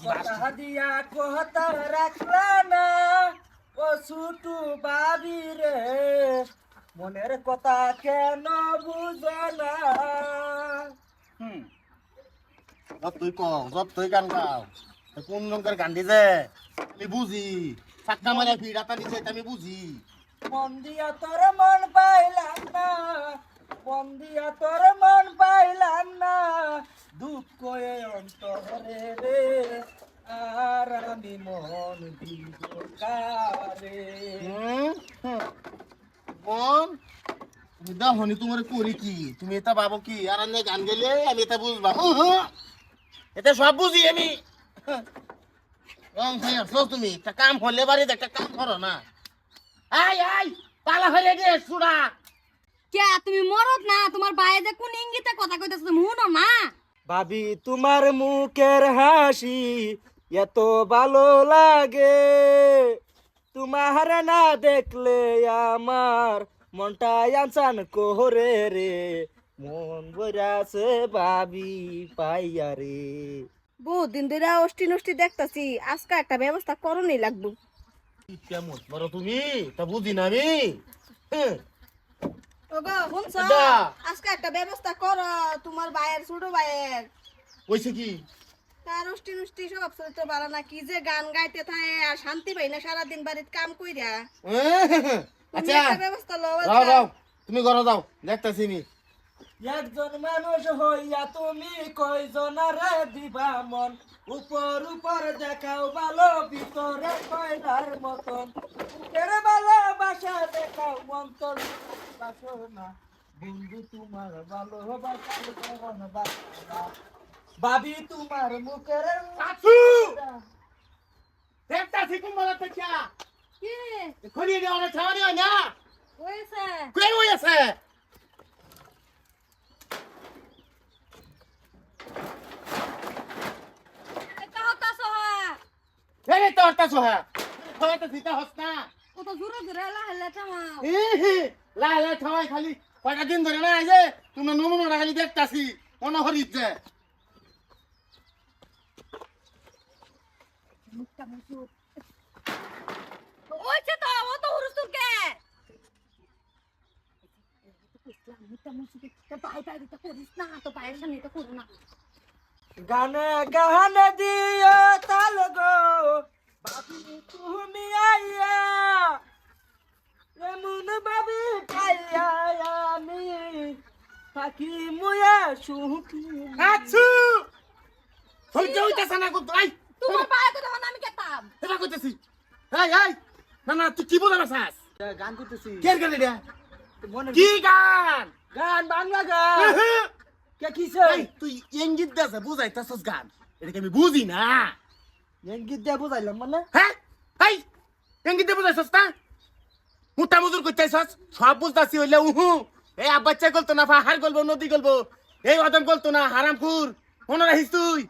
কথা দিয়া কথা রাখলা না। ও ছুটু বাবি রে মনের কথা কেন বুঝো না? যত তুই যত তুই গান গাও। কোন রঙের গান দিছে আমি বুঝি। সাক্কা মারা ভিড়াতা দিছে আমি বুঝি। মন দিয়া তোর মন পাইলাম না। মন দিয়া তোর মন পাইলাম না দুঃখ এ অন্তরে রে আর আমি মন দিব কারে হুম হুম। বোন তুমি দেখনি তোমার করি কি? তুমি এটা ভাবো কি? আর আমি গান গেলে আমি এটা বুঝবা। হুঁ, হুঁ। এটা সব বুঝি আমি। রং খাই আসছো তুমি। একটা কাম হলে বাড়িতে একটা কাম করো না। আই আই পালা কে তুমি মরদ না? তোমার বাইরে কোন ইঙ্গিতে কথা কইতেছ তুমি না? ভাবি তোমার মুখের হাসি এত ভালো লাগে। তোমার না দেখলে আমার মনটা আনসান কোহরে রে। মন বইরাছে ভাবি পাইয়া রে। বহুত দিন ধরে অষ্টি নষ্টি দেখতাছি আজকে একটা ব্যবস্থা করণই লাগবো। কেমন? বলো তুমি তা বুঝি না আমি। ওগো শুনছ? আজকে একটা ব্যবস্থা করো তোমার ভাইয়ের ছোট ভাইয়ের। কইছে কি? অষ্টি নষ্টি সব চরিত্র ভালো না। কি যে গান গাইতে থাকে আর শান্তি পাই না সারাদিন বাড়িতে কাম কইরা। আচ্ছা ব্যবস্থা লও যাও যাও তুমি ঘরে যাও দেখতেছি নি। একজন মানুষ হইয়া তুমি কয়জনারে দিবা মন? উপর উপর দেখাও ভালো ভিতরে কয়লার মতন। বুকের ভালোবাসা দেখাও মন্তর বাসো না বন্ধু তোমার ভালোবাসা ভাবি তোমার মুখের কাছু দেখতেছি কুম্বলা তেছা কি? খুলি দে অনেক ছাড়ি হয় না? কই হই আছে এটা হতাশ হা এই তো হতা সোহা। হয়তো দিতে হস না। কত জোরে জোরে লাহে থামাও। ই হি লা লা খাওয়াই খালি। কয়টা দিন ধরে না আইছে তুমি নমুনা খালি দেখতাছি। মনে হরিছে ওইছে তো ও তো হুরুস তুরকে গানে গানে দিও তাল গো ভাবি তুমি আইয়া এমন ভাবি পাইয়া আমি থাকি মুয়া সুখী। কাছু সহ্য হইতেছে না কত আই তোমার পায়ে কথা আমি কেতাম এটা কইতেছি। এই এই না না তুই কি গান করতেছি। কে গান এটা কি গান? গান বাংলা গান। কে তুই বুঝাইতাছস গান। এটা আমি বুঝি না। দিয়ে বুঝাইলাম মানে? হ্যাঁ এই ইঙ্গিত দিয়ে বুঝাইছস না? মুটা মুজুর করতেছস সব বুঝতাছি হইলে উহু। এই আব্বাচ্চা গলতো না পাহাড় গলবো নদী গলবো। এই অদম গলতো না হারামপুর মনে রাখিস তুই।